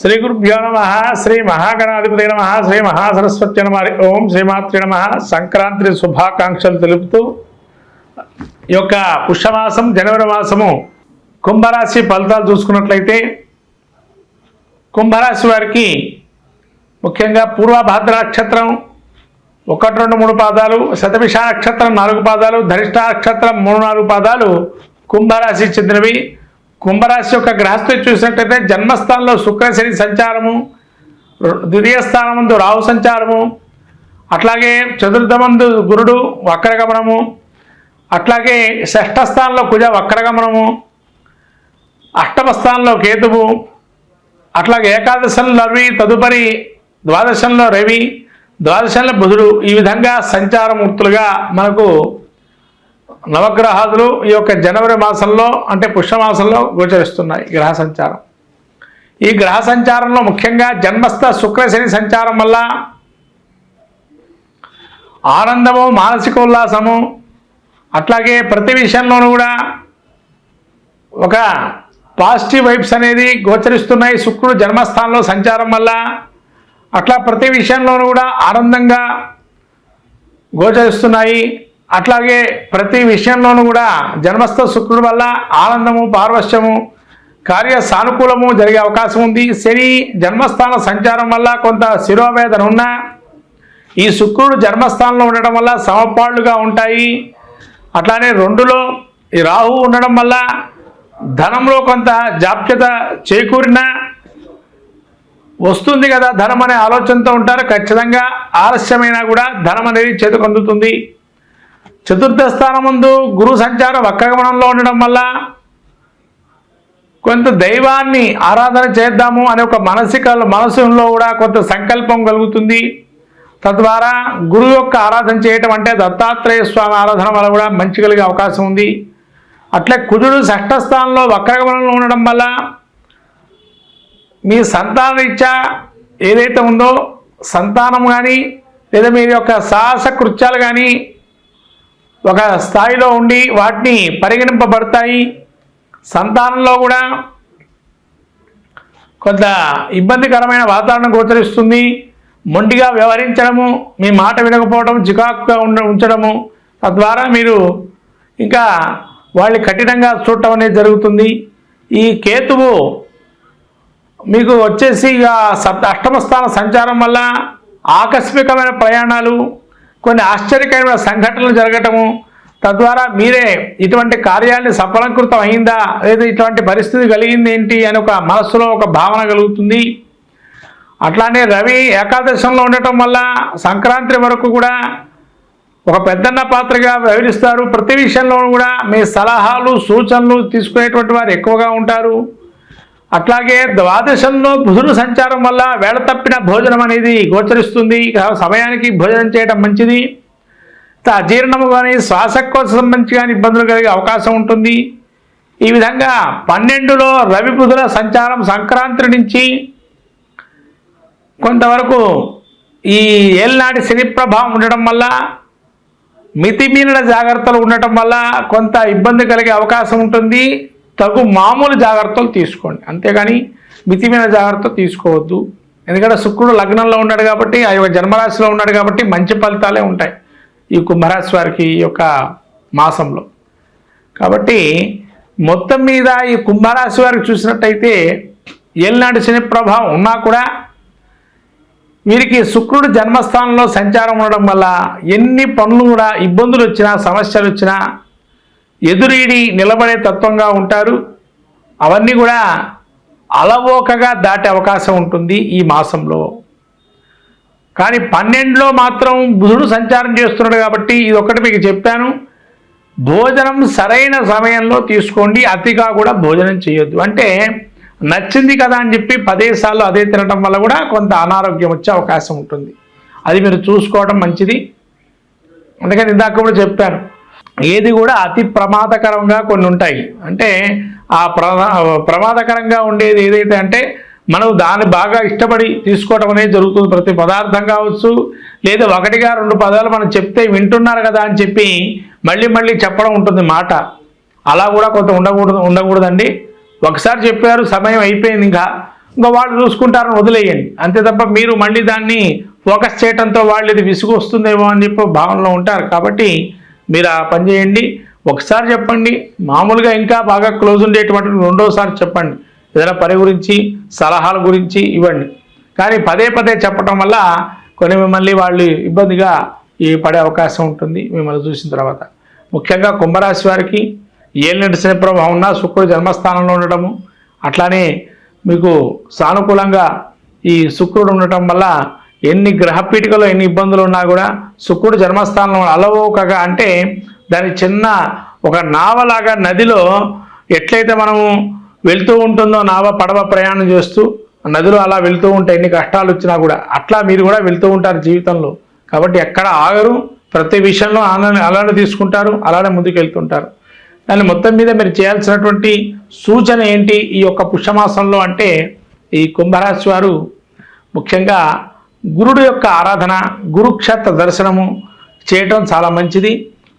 శ్రీ గురుభ్యో నమ శ్రీ మహాగణాధిపతి నమ శ్రీ మహాసరస్వతి నమ ఓం శ్రీమాతృ నమ. సంక్రాంతి శుభాకాంక్షలు తెలుపుతూ ఈ యొక్క పుష్యమాసం జనవరి మాసము కుంభరాశి ఫలితాలు చూసుకున్నట్లయితే కుంభరాశి వారికి ముఖ్యంగా పూర్వభాద్ర నక్షత్రం ఒకటి రెండు మూడు పాదాలు శతభిష నక్షత్రం నాలుగు పాదాలు ధరిష్ట నక్షత్రం మూడు నాలుగు పాదాలు కుంభరాశి చెందినవి. కుంభరాశి యొక్క గ్రహస్థితి చూసినట్టయితే జన్మస్థానంలో శుక్రశని సంచారము ద్వితీయస్థానమందు రాహు సంచారము అట్లాగే చతుర్థమందు గురుడు వక్రగమనము అట్లాగే షష్ఠస్థానంలో కుజ వక్రగమనము అష్టమ స్థానంలో కేతువు అట్లాగే ఏకాదశంలో రవి తదుపరి ద్వాదశంలో రవి ద్వాదశంలో బుధుడు ఈ విధంగా సంచారమూర్తులుగా మనకు నవగ్రహాదులు ఈ యొక్క జనవరి మాసంలో అంటే పుష్యమాసంలో గోచరిస్తున్నాయి గ్రహ సంచారం. ఈ గ్రహ సంచారంలో ముఖ్యంగా జన్మస్థ శుక్రశని సంచారం వల్ల ఆనందము మానసిక ఉల్లాసము అట్లాగే ప్రతి విషయంలోనూ కూడా ఒక పాజిటివ్ వైబ్స్ అనేది గోచరిస్తున్నాయి. శుక్రుడు జన్మస్థానంలో సంచారం వల్ల అట్లా ప్రతి విషయంలోనూ కూడా ఆనందంగా గోచరిస్తున్నాయి. అట్లాగే ప్రతి విషయంలోనూ కూడా జన్మస్థ శుక్రుడు వల్ల ఆనందము పార్వశ్యము కార్య సానుకూలము జరిగే అవకాశం ఉంది. శని జన్మస్థాన సంచారం వల్ల కొంత శిరోవేదన ఉన్నా ఈ శుక్రుడు జన్మస్థానంలో ఉండడం వల్ల సమపాళ్ళుగా ఉంటాయి. అట్లానే రెండులో ఈ రాహు ఉండడం వల్ల ధనంలో కొంత జాప్యత చేకూరినా వస్తుంది కదా ధనం అనే ఆలోచనతో ఉంటారు. ఖచ్చితంగా ఆలస్యమైనా కూడా ధనం అనేది చేతికందుతుంది చతుర్థ స్థానం ముందు గురు సంచార వక్రగమనంలో ఉండడం వల్ల కొంత దైవాన్ని ఆరాధన చేద్దాము అనే ఒక మానసిక మనసులో కూడా కొంత సంకల్పం కలుగుతుంది. తద్వారా గురువు యొక్క ఆరాధన చేయటం అంటే దత్తాత్రేయ స్వామి ఆరాధన వల్ల కూడా మంచి కలిగే అవకాశం ఉంది. అట్లే కుజుడు షష్ఠ స్థానంలో వక్రగమనంలో ఉండడం వల్ల మీ సంతాన రీత్యా ఏదైతే ఉందో సంతానం కానీ లేదా మీ యొక్క సాహస కృత్యాలు కానీ ఒక స్థాయిలో ఉండి వాటిని పరిగణింపబడతాయి. సంతానంలో కూడా కొంత ఇబ్బందికరమైన వాతావరణం గోచరిస్తుంది. మొండిగా వ్యవహరించడము మీ మాట వినకపోవడం చికాకుగా ఉండ ఉంచడము తద్వారా మీరు ఇంకా వాళ్ళని కఠినంగా చూడటం అనేది జరుగుతుంది. ఈ కేతువు మీకు వచ్చేసి ఇక సప్త అష్టమ స్థాన సంచారం వల్ల ఆకస్మికమైన ప్రయాణాలు కొన్ని ఆశ్చర్యకరమైన సంఘటనలు జరగటము తద్వారా మీరే ఇటువంటి కార్యాన్ని సఫలంకృతం అయిందా లేదా ఇటువంటి పరిస్థితి కలిగింది ఏంటి అని ఒక మనస్సులో ఒక భావన కలుగుతుంది. అట్లానే రవి ఏకాదశంలో ఉండటం వల్ల సంక్రాంతి వరకు కూడా ఒక పెద్దన్న పాత్రగా వ్యవహరిస్తారు. ప్రతి విషయంలో కూడా మీ సలహాలు సూచనలు తీసుకునేటువంటి వారు ఎక్కువగా ఉంటారు. అట్లాగే ద్వాదశంలో బుధుడు సంచారం వల్ల వేళ తప్పిన భోజనం అనేది గోచరిస్తుంది. సమయానికి భోజనం చేయడం మంచిది. అజీర్ణము కానీ శ్వాసకోశ సంబంధించి కానీ ఇబ్బందులు కలిగే అవకాశం ఉంటుంది. ఈ విధంగా పన్నెండులో రవి బుధుల సంచారం సంక్రాంతి నుంచి కొంతవరకు ఈ ఏళ్ళనాటి శని ప్రభావం ఉండడం వల్ల మితిమీరిన జాగ్రత్తలు ఉండటం వల్ల కొంత ఇబ్బంది కలిగే అవకాశం ఉంటుంది. తగు మామూలు జాగ్రత్తలు తీసుకోండి. అంతేగాని మితిమైన జాగ్రత్త తీసుకోవద్దు. ఎందుకంటే శుక్రుడు లగ్నంలో ఉన్నాడు కాబట్టి ఆ యొక్క జన్మరాశిలో ఉన్నాడు కాబట్టి మంచి ఫలితాలే ఉంటాయి ఈ కుంభరాశి వారికి ఈ యొక్క మాసంలో. కాబట్టి మొత్తం మీద ఈ కుంభరాశి వారికి చూసినట్టయితే ఏలినాటి శని ప్రభావం ఉన్నా కూడా వీరికి శుక్రుడు జన్మస్థానంలో సంచారం ఉండడం వల్ల ఎన్ని పనులు కూడా ఇబ్బందులు వచ్చినా సమస్యలు వచ్చినా ఎదురీడి నిలబడే తత్వంగా ఉంటారు. అవన్నీ కూడా అలవోకగా దాటే అవకాశం ఉంటుంది ఈ మాసంలో. కానీ పన్నెండులో మాత్రం బుధుడు సంచారం చేస్తున్నాడు కాబట్టి ఇది ఒకటి మీకు చెప్పాను. భోజనం సరైన సమయంలో తీసుకోండి అతిగా కూడా భోజనం చేయొద్దు. అంటే నచ్చింది కదా అని చెప్పి పదేసార్లు అదే తినడం వల్ల కూడా కొంత అనారోగ్యం వచ్చే అవకాశం ఉంటుంది. అది మీరు చూసుకోవడం మంచిది. అందుకని ఇందాక కూడా చెప్పాను ఏది కూడా అతి ప్రమాదకరంగా కొన్ని ఉంటాయి. అంటే ఆ ప్రమాదకరంగా ఉండేది ఏదైతే అంటే మనం దాన్ని బాగా ఇష్టపడి తీసుకోవడం అనేది జరుగుతుంది. ప్రతి పదార్థం కావచ్చు లేదా ఒకటిగా రెండు పదాలు మనం చెప్తే వింటున్నారు కదా అని చెప్పి మళ్ళీ మళ్ళీ చెప్పడం ఉంటుంది మాట. అలా కూడా కొంత ఉండకూడదు ఉండకూడదండి. ఒకసారి చెప్పారు సమయం అయిపోయింది ఇంకా. ఇంకా వాళ్ళు చూసుకుంటారని వదిలేయండి. అంతే తప్ప మీరు మళ్ళీ దాన్ని ఫోకస్ చేయడంతో వాళ్ళు ఇది విసుగు వస్తుందేమో అని చెప్పి భావనలో ఉంటారు. కాబట్టి మీరు ఆ పని చేయండి. ఒకసారి చెప్పండి. మామూలుగా ఇంకా బాగా క్లోజ్ ఉండేటువంటి రెండోసారి చెప్పండి. ఏదైనా పని గురించి సలహాల గురించి ఇవ్వండి. కానీ పదే పదే చెప్పడం వల్ల కొన్ని మిమ్మల్ని వాళ్ళు ఇబ్బందిగా ఈ పడే అవకాశం ఉంటుంది. మిమ్మల్ని చూసిన తర్వాత. ముఖ్యంగా కుంభరాశి వారికి ఏలినటి శని ప్రభావం ఉన్న శుక్రుడు జన్మస్థానంలో ఉండటము అట్లానే మీకు సానుకూలంగా ఈ శుక్రుడు ఉండటం వల్ల ఎన్ని గ్రహపీఠికలో ఎన్ని ఇబ్బందులు ఉన్నా కూడా శుక్రుడు జన్మస్థానంలో అలవోకగా అంటే దాని చిన్న ఒక నావలాగా నదిలో ఎట్లయితే మనము వెళ్తూ ఉంటుందో నావ పడవ ప్రయాణం చేస్తూ నదిలో అలా వెళ్తూ ఉంటే ఎన్ని కష్టాలు వచ్చినా కూడా అట్లా మీరు కూడా వెళ్తూ ఉంటారు జీవితంలో. కాబట్టి ఎక్కడ ఆగరు ప్రతి విషయంలో ఆనంద అలానే తీసుకుంటారు అలానే ముందుకు వెళ్తుంటారు. దాన్ని మొత్తం మీద మీరు చేయాల్సినటువంటి సూచన ఏంటి ఈ యొక్క పుష్యమాసంలో అంటే ఈ కుంభరాశి వారు ముఖ్యంగా గురుడు యొక్క ఆరాధన గురుక్షేత్ర దర్శనము చేయటం చాలా మంచిది.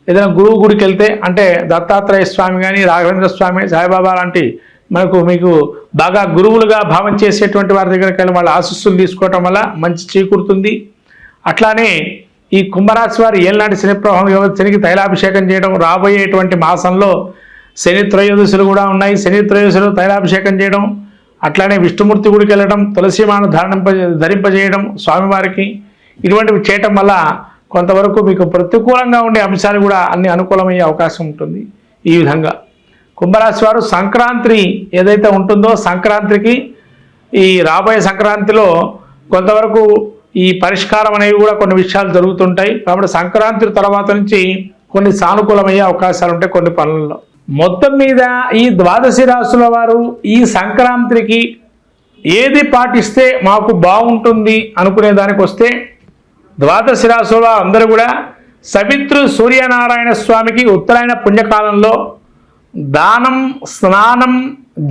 ఏదైనా గురువు గుడికి వెళ్తే అంటే దత్తాత్రేయ స్వామి కానీ రాఘవేంద్ర స్వామి సాయిబాబా లాంటి మనకు మీకు బాగా గురువులుగా భావం చేసేటువంటి వారి దగ్గరికి వెళ్ళి వాళ్ళ ఆశస్సులు తీసుకోవటం వల్ల మంచి చేకూరుతుంది. అట్లానే ఈ కుంభరాశి వారి ఏళ్ళనాటి శని ప్రభావం శనికి తైలాభిషేకం చేయడం రాబోయేటువంటి మాసంలో శని త్రయోదశులు కూడా ఉన్నాయి. శని త్రయోదశులు తైలాభిషేకం చేయడం అట్లానే విష్ణుమూర్తి గుడికి వెళ్ళడం తులసీమాను ధారణింప ధరింపజేయడం స్వామివారికి ఇటువంటివి చేయటం వల్ల కొంతవరకు మీకు ప్రతికూలంగా ఉండే అంశాలు కూడా అన్ని అనుకూలమయ్యే అవకాశం ఉంటుంది ఈ విధంగా. కుంభరాశి వారు సంక్రాంతి ఏదైతే ఉంటుందో సంక్రాంతికి ఈ రాబోయే సంక్రాంతిలో కొంతవరకు ఈ పరిష్కారం అనేవి కూడా కొన్ని విషయాలు జరుగుతుంటాయి. కాబట్టి సంక్రాంతి తర్వాత నుంచి కొన్ని సానుకూలమయ్యే అవకాశాలు ఉంటాయి కొన్ని పనుల్లో. మొత్తం మీద ఈ ద్వాదశి రాశుల వారు ఈ సంక్రాంతికి ఏది పాటిస్తే మాకు బాగుంటుంది అనుకునే దానికి వస్తే ద్వాదశి రాశుల అందరూ కూడా సవిత్రు సూర్యనారాయణ స్వామికి ఉత్తరాయణ పుణ్యకాలంలో దానం స్నానం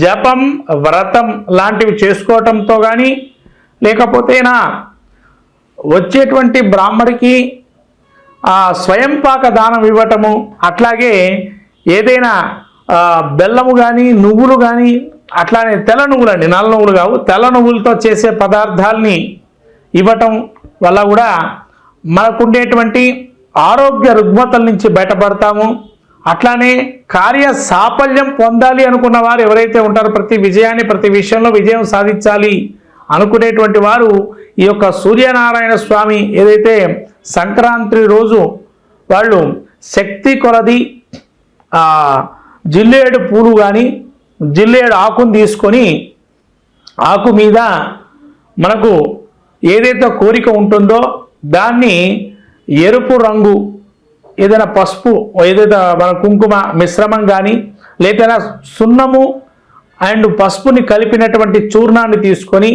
జపం వ్రతం లాంటివి చేసుకోవటంతో కానీ లేకపోతేనా వచ్చేటువంటి బ్రాహ్మడికి ఆ స్వయంపాక దానం ఇవ్వటము అట్లాగే ఏదైనా బెల్లము కానీ నువ్వులు కానీ అట్లానే తెల్ల నువ్వులు అండి నల్ల నువ్వులు కావు. తెల్ల నువ్వులతో చేసే పదార్థాలని ఇవ్వటం వల్ల కూడా మనకుండేటువంటి ఆరోగ్య రుగ్మతల నుంచి బయటపడతాము. అట్లానే కార్య సాఫల్యం పొందాలి అనుకున్న వారు ఎవరైతే ఉంటారో ప్రతి విజయాన్ని ప్రతి విషయంలో విజయం సాధించాలి అనుకునేటువంటి వారు ఈ యొక్క సూర్యనారాయణ స్వామి ఏదైతే సంక్రాంతి రోజు వాళ్ళు శక్తి కొలది జిల్లేడు పూలు కానీ జిల్లేడు ఆకును తీసుకొని ఆకు మీద మనకు ఏదైతే కోరిక ఉంటుందో దాన్ని ఎరుపు రంగు ఏదైనా పసుపు ఏదైతే మన కుంకుమ మిశ్రమం కానీ లేదైనా సున్నము అండ్ పసుపుని కలిపినటువంటి చూర్ణాన్ని తీసుకొని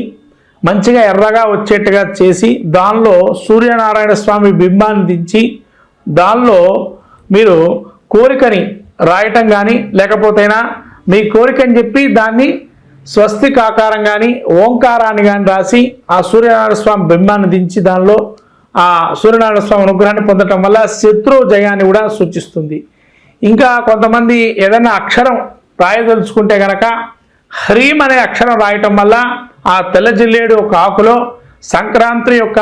మంచిగా ఎర్రగా వచ్చేట్టుగా చేసి దానిలో సూర్యనారాయణ స్వామి బింబాన్ని దించి దానిలో మీరు కోరికని రాయటం కానీ లేకపోతేనా మీ కోరికని చెప్పి దాన్ని స్వస్తికాకారం కానీ ఓంకారాన్ని కానీ రాసి ఆ సూర్యనారాయణ స్వామి బింబాన్ని దించి దానిలో ఆ సూర్యనారాయణ స్వామి అనుగ్రహాన్ని పొందటం వల్ల శత్రు జయాన్ని కూడా సూచిస్తుంది. ఇంకా కొంతమంది ఏదైనా అక్షరం రాయదలుచుకుంటే కనుక హ్రీం అనే అక్షరం రాయటం వల్ల ఆ తెల్ల జిల్లేడు ఒక ఆకులో సంక్రాంతి యొక్క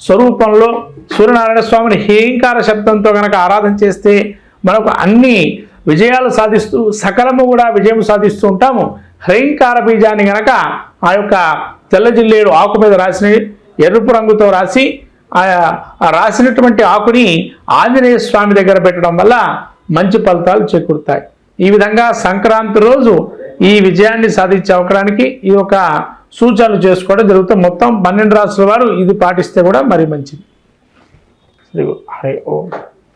స్వరూపంలో సూర్యనారాయణ స్వామిని హేంకార శబ్దంతో కనుక ఆరాధన చేస్తే మనకు అన్ని విజయాలు సాధిస్తూ సకలము కూడా విజయం సాధిస్తూ ఉంటాము. హ్రైంకార బీజాన్ని గనక ఆ యొక్క తెల్ల జిల్లేడు ఆకు మీద రాసిన ఎరుపు రంగుతో రాసి ఆ రాసినటువంటి ఆకుని ఆంజనేయ స్వామి దగ్గర పెట్టడం వల్ల మంచి ఫలితాలు చేకూరుతాయి. ఈ విధంగా సంక్రాంతి రోజు ఈ విజయాన్ని సాధించే అవకాశానికి ఈ యొక్క సూచనలు చేసుకోవడం జరుగుతుంది. మొత్తం పన్నెండు రాష్ట్రాల వారు ఇది పాటిస్తే కూడా మరి మంచిది. హరే ఓం.